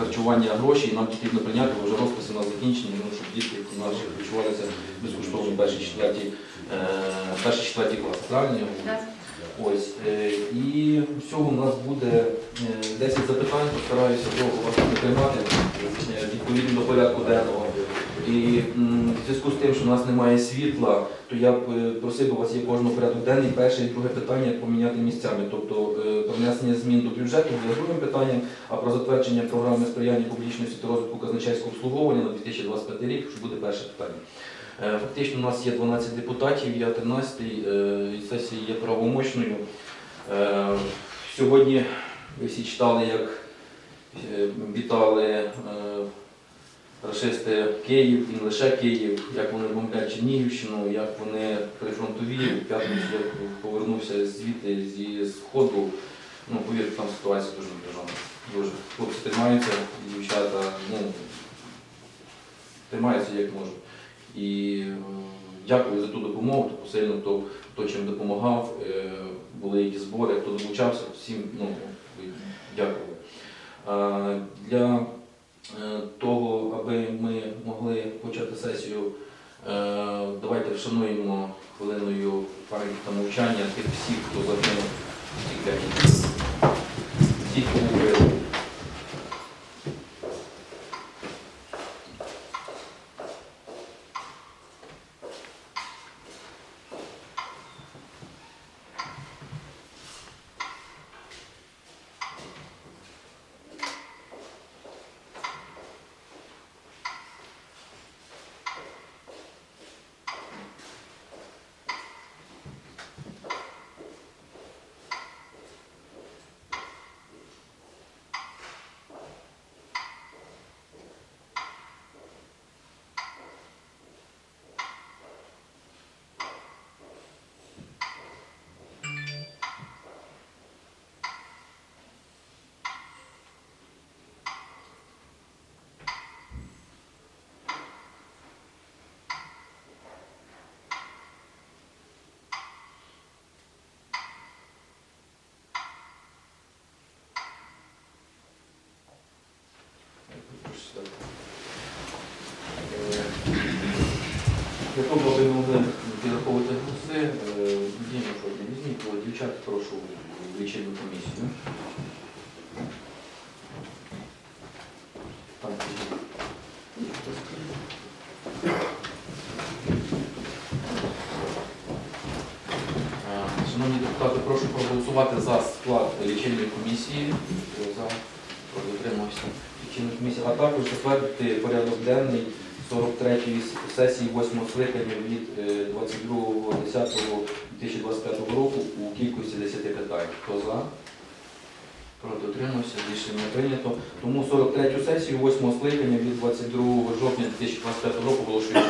харчування гроші, і нам потрібно прийняти, бо вже розписи на закінчені, ну, щоб у наші харчувалися безкоштовно перші четверті, перші четверті класи. Правильно я говорю? Так. Ось. е, І всього у нас буде е, 10 запитань, постараюся довго вас не приймати е, відповідно до порядку денного. І в зв'язку з тим, що у нас немає світла, то я б е, просив би у вас є кожного порядок денний. Перше і друге питання поміняти місцями. Тобто е, про внесення змін до бюджету буде другим питанням, а про затвердження програми сприяння публічності та розвитку казначейського обслуговування на 2025 рік, що буде перше питання. Е, Фактично у нас є 12 депутатів, я 13 е, і сесія є правомочною. Сьогодні ви всі читали, як вітали рашисти Київ і не лише Київ, як вони бомблять Чернігівщину, як вони прифронтові. В п'ятницю я повернувся звідти зі сходу. Ну, повірте, там ситуація дуже напряжена. Дуже. Хлопці тримаються, дівчата, ну, тримаються як можуть. І е, дякую за ту допомогу, таку сильно хто, хто чим допомагав. Е, були які збори, хто долучався, всім ну, дякую. Е, для е, того, аби ми могли почати сесію, е, давайте вшануємо хвилиною пам'яті мовчання тих всіх, хто загинув в цій. Всіх, кому вбили. Е, Аби ми могли підраховувати голоси, е, візьміть, бо дівчат прошу в комісію. Шановні депутати, прошу проголосувати за склад лічильної комісії. За. Лічильної комісії, а також затвердити порядок денний 43-ї сесії 8 скликання від е, 22.10.2025 року у кількості 10 питань. Хто за? Проти утримався, рішення прийнято. Тому 43-ю сесію 8 скликання від 22 жовтня 2025 року оголошую.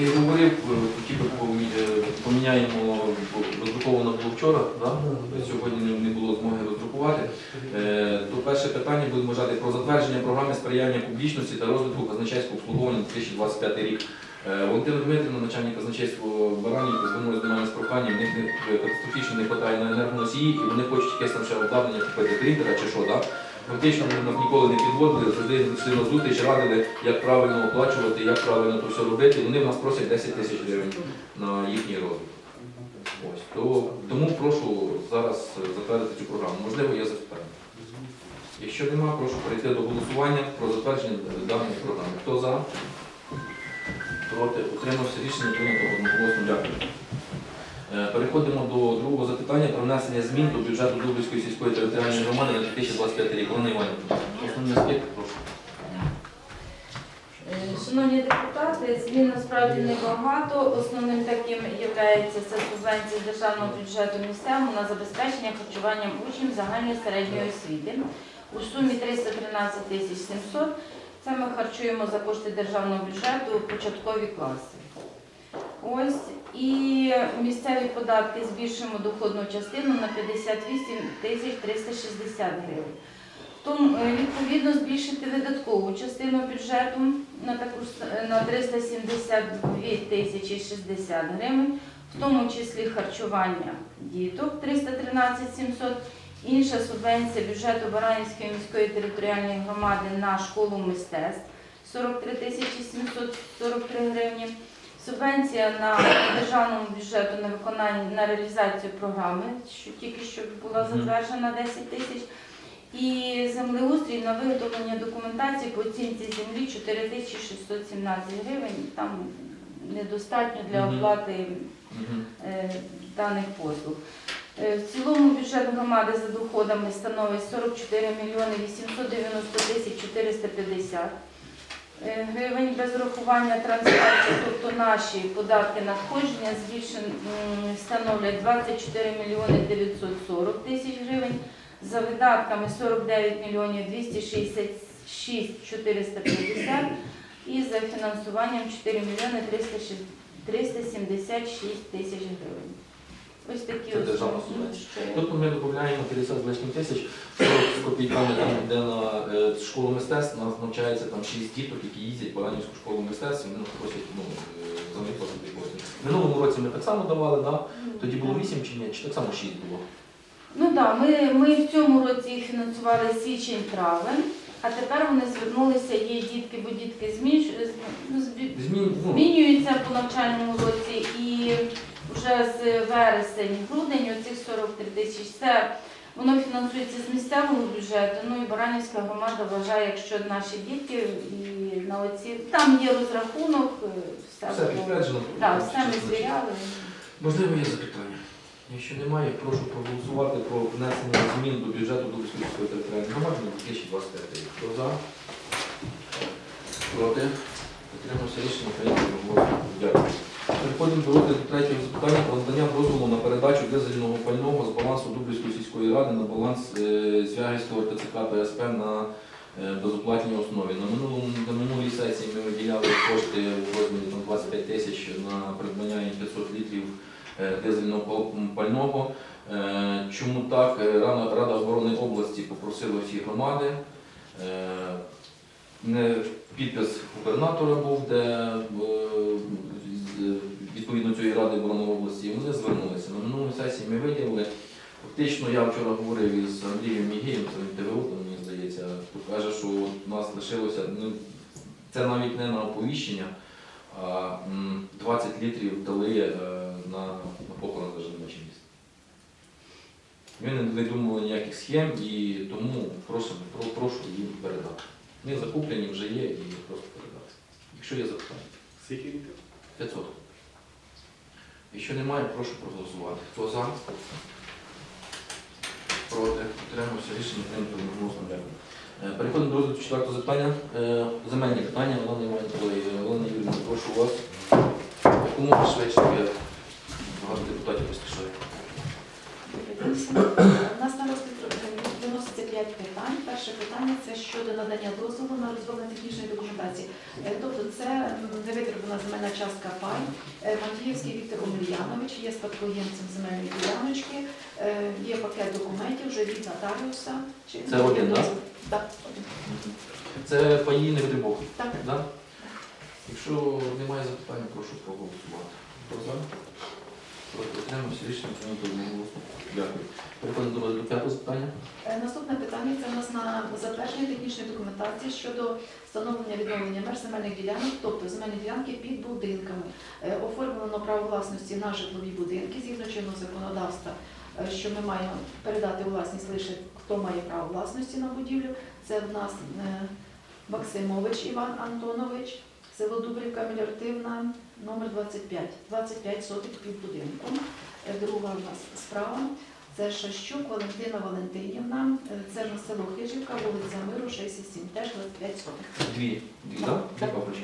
І говорив, е, тільки помі- е, поміняємо, роздруковано було вчора, да? сьогодні не- було змоги роздрукувати. Е, То перше питання будемо вважати про затвердження програми сприяння публічності та розвитку казначейського обслуговування на 2025 рік. Е, Валентина Дмитрівна, начальник казначейства Баранівки, звернулася до мене з проханням, в них е, катастрофічно не вистачає на енергоносії, і вони хочуть якесь там ще обладнання купити принтера чи що, так? Фактично вони нас ніколи не підводили, завжди на зустріч, радили, як правильно оплачувати, як правильно то все робити. Вони в нас просять 10 тисяч гривень на їхній розвиток. Ось. То, тому прошу зараз е, затвердити цю програму. Можливо, є запитання. Якщо нема, прошу перейти до голосування про затвердження даної програми. Хто за? Проти? Утримався рішення прийнято одноголосно. Дякую. Е, Переходимо до другого запитання про внесення змін до бюджету Дубівської сільської територіальної громади на 2025 рік. Олена Іванівна, основні аспекти, прошу. Е, Шановні депутати, змін насправді небагато. Основним таким є субвенція з державного бюджету місцевому на забезпечення харчуванням учнів загальної середньої освіти у сумі 313 тисяч 700. Це ми харчуємо за кошти державного бюджету початкові класи. Ось і місцеві податки збільшуємо доходну частину на 58 тисяч 360 гривень. Тому е, відповідно збільшити видаткову частину бюджету на таку на 372 тисячі 60 гривень, в тому числі харчування діток 313 700, інша субвенція бюджету Баранівської міської територіальної громади на школу мистецтв 43 тисячі 743 гривні. Субвенція на державному бюджету на виконання на реалізацію програми, що тільки що була затверджена 10 тисяч. І землеустрій на виготовлення документації по оцінці землі 4617 гривень. Там недостатньо для оплати е, даних послуг. Е, В цілому бюджет громади за доходами становить 44 мільйони 890 тисяч 450 е, гривень без рахування трансфертів, тобто наші податки надходження становлять 24 мільйони 940 тисяч гривень, за видатками 49 мільйонів 266 450 і за фінансуванням 4 мільйони 376 тисяч гривень. Ось такі Це ось державна субвенція. що Тут ми додаємо 50 з лишнім тисяч, 40 з копійками там йде на е, школу мистецтв, у нас навчається там 6 діток, які їздять в Баранівську школу мистецтв, і вони просять ну, е, за них платити кошти. Минулому році ми так само давали, да? тоді було 8 чи ні, чи так само 6 було. Ну так, ми, ми в цьому році їх фінансували січень травень, а тепер вони звернулися, є дітки, бо дітки зміш... ну, збі- Змін, ну, змінюються по навчальному році і вже з вересень, грудень оцих 43 тисяч. Це воно фінансується з місцевого бюджету. Ну і Баранівська громада вважає, якщо наші дітки і на оці там є розрахунок, е, все, все було. підтверджено. Так, все ми звіряли. Можливо, є запитання. Якщо немає, прошу проголосувати про внесення змін до бюджету Дубівської міської територіальної громади на 2025 рік. Хто за? Проти? Підтримався рішення прийнято. Дякую. Переходимо до розгляду третього запитання про надання дозволу на передачу дизельного пального з балансу Дубівської сільської ради на баланс е, Звягільського ТЦК ПСП на е, безоплатній основі. На, на минулій сесії ми виділяли кошти у розмірі 25 тисяч на придбання 500 літрів е, дизельного пального. Чому так? Рада, оборони області попросила всі громади. Підпис губернатора був, де відповідно цієї ради оборони області, вони звернулися. На минулій сесії ми виділили. Фактично, я вчора говорив із Андрієм Мігієм, це він ТВО, мені здається, каже, що у нас лишилося, ну, це навіть не на оповіщення, а 20 літрів дали е, на, на похорон заживачі міста. Ми не видумували ніяких схем і тому просимо, про, прошу їм передати. Вони закуплені вже є і просто передати. Якщо є запитання. Скільки літрів? 500. Якщо немає, прошу проголосувати. Хто за? Проти? Утримався рішення прийнято одноголосно. Е, Переходимо до розгляду четвертого запитання. Е, Земельні питання. Олена Олена Юрійовна, прошу вас. Якомога швидше, багато депутатів поспішаю. У нас на розгляд виноситься п'ять питань. Перше питання це щодо надання дозволу на розроблення технічної документації. Е, Тобто це м, невитримана земельна частка пай. Е, Віктор Омельянович є спадкоємцем земельної діляночки. Е, Є пакет документів вже від нотаріуса. Це один, так? Так, один. Це паї не. Так. Да? Якщо немає запитань, прошу проголосувати. Хто за? Проти утримався, рішення прийнято одноголосно. Дякую. Переходимо до- п'ятого запитання. Е, Наступне питання це у нас на затвердження технічної документації щодо встановлення відновлення меж земельних ділянок, тобто земельні ділянки під будинками. Е, Оформлено право власності на житлові будинки згідно чинного законодавства, е, що ми маємо передати у власність лише хто має право власності на будівлю. Це в нас е, Максимович Іван Антонович, село Дубрівка Меліоративна, номер 25, 25 сотих під будинком. Е, Друга у нас справа. Це Шащук Валентина Валентинівна, е, це ж село Хижівка, вулиця Миру, 67, теж 25 сотих. Дві. Дві, Так. Дві папочки.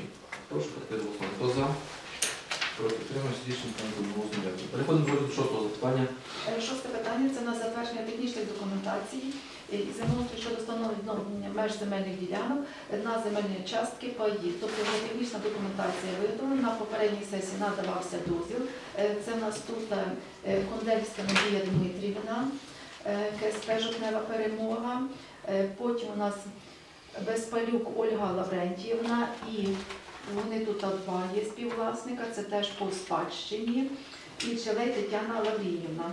Прошу підтримати голосувати. Хто за? Проти утримався, рішення прийнято одноголосно. Дякую. Переходимо до шостого запитання. Е, Шосте питання це на затвердження технічних документацій е, і землеустрою щодо встановлення меж земельних ділянок на земельні частки паї. Тобто вже технічна документація виготовлена. На попередній сесії надавався дозвіл. Е, Це в нас тут е, Кондельська Надія Дмитрівна, е, КСП Жовтнева Перемога. Потім у нас Безпалюк Ольга Лаврентіївна і вони тут два є співвласника, це теж по спадщині. І Челей Тетяна Лавріївна.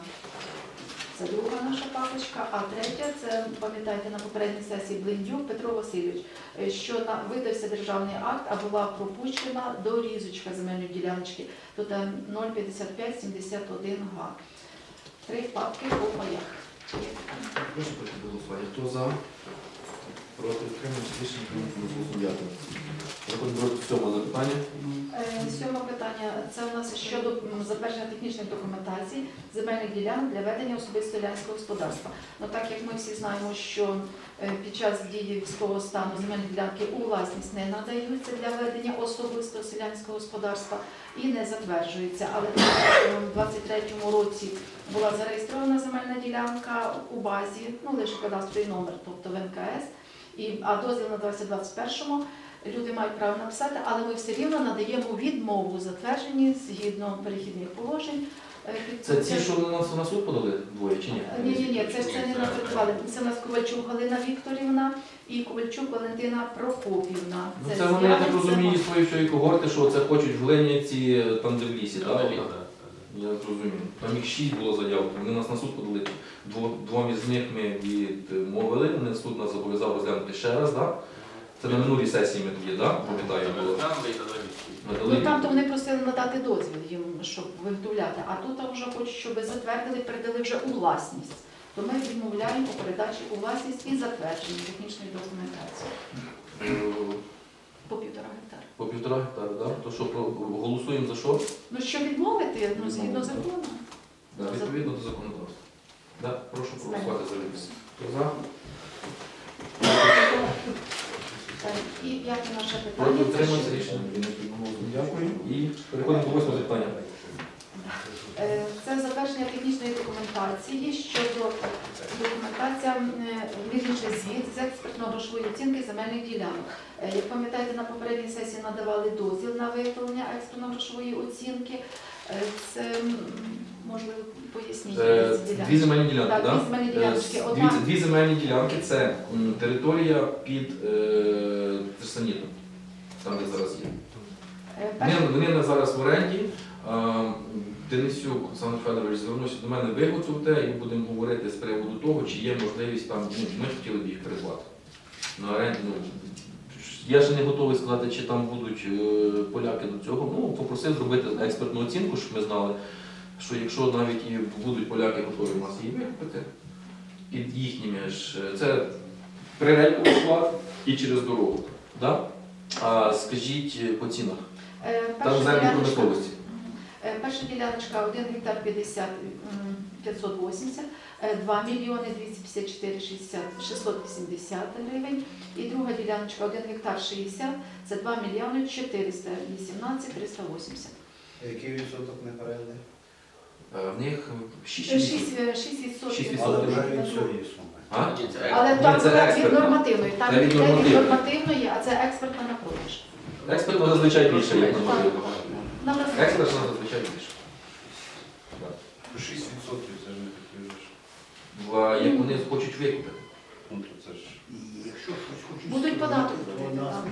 Це друга наша папочка. А третя, це пам'ятаєте на попередній сесії Блиндюк Петро Васильович, е, що на видався державний акт, а була пропущена дорізочка земельної діляночки. Тут е, 05571 га. Три папки по паях. Прошу голосування. Хто за? Проти утримався, рішення прийнято одноголосно. Дякую. Переходимо до запитання. Е, Сьоме питання це у нас щодо м, затвердження технічних документацій земельних ділянок для ведення особисто селянського господарства. Ну так як ми всі знаємо, що е, під час дії військового стану земельні ділянки у власність не надаються для ведення особистого селянського господарства і не затверджуються. Але в 23-му році була зареєстрована земельна ділянка у базі, ну лише кадастровий номер, тобто в НКС. І, а дозвіл на 2021-му люди мають право написати, але ми все рівно надаємо відмову у затвердженні згідно перехідних положень. Е, Це ті, що на нас на суд подали двоє чи ні? Ні, ні, ні, це, це не напрацювали. Це у нас Ковальчук Галина Вікторівна і Ковальчук Валентина Прокопівна. Ну, це вони, я так розумію, свої всієї когорти, що це хочуть в Глиніці, там де в лісі, так? Я зрозумів. Там їх шість було заяв, вони нас на суд подали. Дво- Двом із них ми відмовили, вони суд нас зобов'язав розглянути ще раз, так? Це на минулій сесії ми тоді, так? Пам'ятаю, було. Ну там то вони просили надати дозвіл їм, щоб виготовляти, а тут там вже хочуть, щоб затвердили, передали вже у власність. То ми відмовляємо у передачі у власність і затвердженні технічної документації Е, по півтора гектара. По півтора гектара, так? То що про- голосуємо за що? Ну що відмовити, ну згідно закону. Да, відповідно до законодавства. Да, прошу проголосувати за відповідь. Хто за? Так, І п'яте наше Проти питання. утримався що- рішення. Дякую. І переходимо до восьмого запитання. Е, Це затвердження технічної документації щодо документація, вірніше звіт з експертно-грошової оцінки земельних ділянок. Е, Як пам'ятаєте, на попередній сесії надавали дозвіл на виготовлення експертно-грошової оцінки. Е, Це можливо поясніть Е, Дві земельні ділянки, Так, так? дві земельні діляночки. Одна- Дивіться, дві земельні ділянки це м, територія під е, Терсанітом, там де зараз є. Е, Вони, вони на зараз в оренді. Е, Денисюк Олександр Федорович звернувся до мене виготовити і будемо говорити з приводу того, чи є можливість там, ну, ми хотіли б їх придбати. На оренді, ну, я ще не готовий сказати, чи там будуть е, поляки до цього. Ну, попросив зробити експертну оцінку, щоб ми знали, що якщо навіть і будуть поляки готові нас її викупити, під їхніми ж, е, це прирейковий склад і через дорогу. Да? А скажіть е, по цінах. Там землі промисловості. Е, Перша діляночка 1 гектар 50 580, е, 2 мільйони 254 60 680 гривень. І друга діляночка 1 гектар 60, це 2 мільйони 418 380. Який відсоток непередний? Е, В них 6 6 відсотків. Шість Але відсотків. вже від цієї суми. А? Але Ні, там це від експертна. нормативної, там Це від йде від нормативної. нормативної, а це експертна на продаж. Експерт зазвичай більше, як нормативно. Нам Експерт зазвичай більше. 6% це ж не таке ж. В- Як вони хочуть викупити. Ну, то це ж. Якщо щось хочуть Будуть податок платити, так.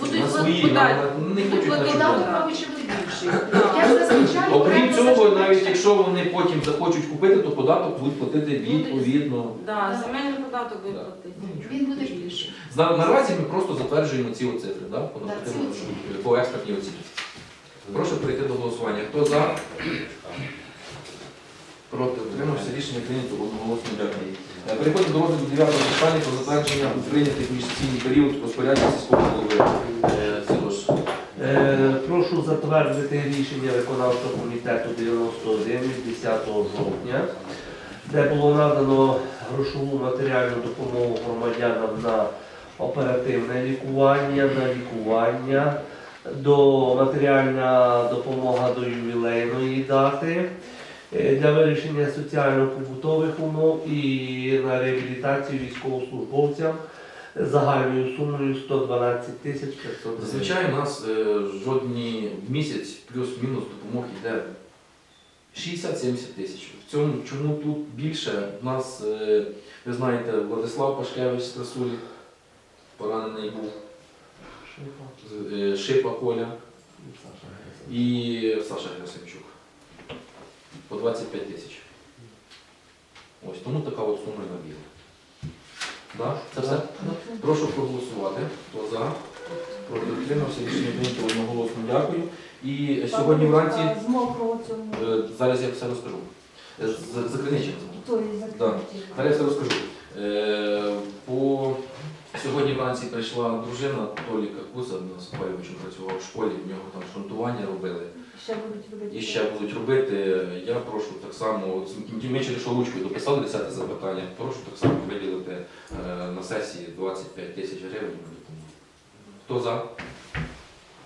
Будуть На платити свої, на- не Будуть хочуть на Податок, чужому. мабуть, ще буде зазвичай Окрім проект цього, зазвичай навіть якщо вони потім захочуть купити, то податок будуть платити відповідно. Да, земельний податок буде Да. платити. Він буде більший. Зна- Наразі ми просто затверджуємо ці от цифри, да? по, Да, ці по експертній оцінці. Прошу перейти до голосування. Хто за? Проти утримався. Рішення прийнято одноголосно. Дякую. Е, Переходимо до розгляду 9 питання про затвердження у прийнятих міжсесійний період розпорядження сільського голови. Е, Сілош. Е, Прошу затвердити рішення виконавчого комітету 91 від 10 жовтня, де було надано грошову матеріальну допомогу громадянам на оперативне лікування, на лікування, до матеріальна допомога до ювілейної дати е, для вирішення соціально-побутових умов і на реабілітацію військовослужбовцям загальною сумою 112 тисяч 500 гривень. Зазвичай у нас е, жодні місяць плюс-мінус допомог йде 60-70 тисяч. В цьому чому тут більше? У нас, е, ви знаєте, Владислав Пашкевич з поранений був, е, Шипа Коля і Саша Герасимчук. По 25 тисяч. Ось тому така от сума і набігла. Да? Це все? Прошу проголосувати. Хто за? Проти утримався, рішення прийнято одноголосно. Дякую. І сьогодні вранці, З мокрого цього, е, зараз я все розкажу. Е, З Да. закриті. Зараз я все розкажу. Е, По... Сьогодні вранці прийшла дружина Толіка Куза, у нас Павловичем працював в школі, в нього там шунтування робили. Ще будуть робити. І ще будуть робити. Я прошу так само, от ми через що ручкою дописали 10 запитання, прошу так само виділити е, на сесії 25 тисяч гривень. Хто за?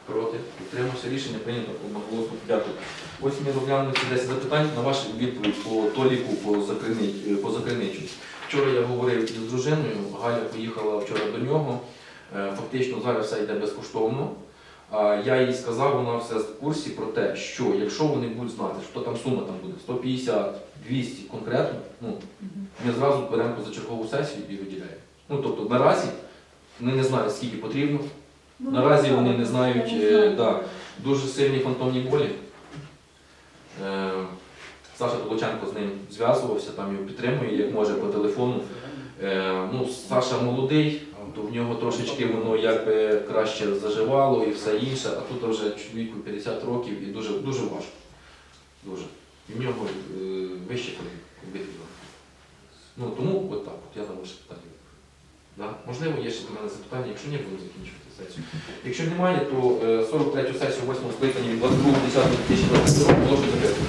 Проти? Утримався. Рішення прийнято одноголосно. Дякую. Ось ми розглянули ці 10 запитань на вашу відповідь по Толіку, по, по Закриничу. Вчора я говорив із дружиною, Галя поїхала вчора до нього. Е, Фактично зараз все йде безкоштовно. Я їй сказав, вона все в курсі про те, що якщо вони будуть знати, що там сума там буде 150, 200 конкретно, ну ми зразу беремо позачергову сесію і виділяємо. Ну тобто наразі вони не знають, скільки потрібно. Ну, Наразі вони не знають, е, да. Дуже сильні фантомні болі. Е, Саша Толоченко з ним зв'язувався, там його підтримує, як може по телефону. Е, ну, Саша молодий, то в нього трошечки воно якби краще заживало і все інше, а тут вже чоловіку 50 років і дуже, дуже важко. Дуже. І в нього е, вище обидва. Ну, тому от так, от я на ваше питання. Да? Можливо, є ще до мене запитання, якщо ні, будемо закінчувати сесію. Якщо немає, то е, 43 сесію 8 скликання від 22.10.2020 року прошу закрити.